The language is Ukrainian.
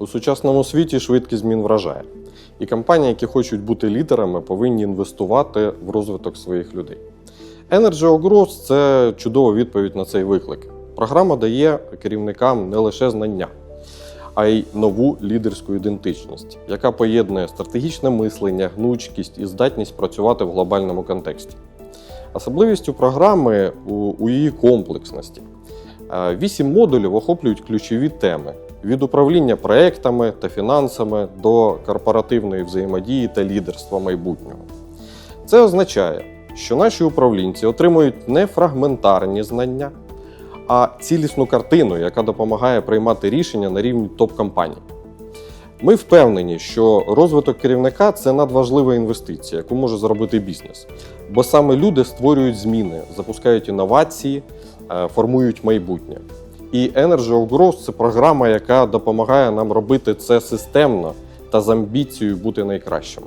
У сучасному світі швидкість змін вражає. І компанії, які хочуть бути лідерами, повинні інвестувати в розвиток своїх людей. Energy of Growth – це чудова відповідь на цей виклик. Програма дає керівникам не лише знання, а й нову лідерську ідентичність, яка поєднує стратегічне мислення, гнучкість і здатність працювати в глобальному контексті. Особливістю програми у, її комплексності. Е, Вісім модулів охоплюють ключові теми від управління проектами та фінансами до корпоративної взаємодії та лідерства майбутнього. Це означає, що наші управлінці отримують не фрагментарні знання, а цілісну картину, яка допомагає приймати рішення на рівні топ-компаній. Ми впевнені, що розвиток керівника це надважлива інвестиція, яку може зробити бізнес. Бо саме люди створюють зміни, запускають інновації, е, формують майбутнє. І Energy of Growth – це програма, яка допомагає нам робити це системно та з амбіцією бути найкращими.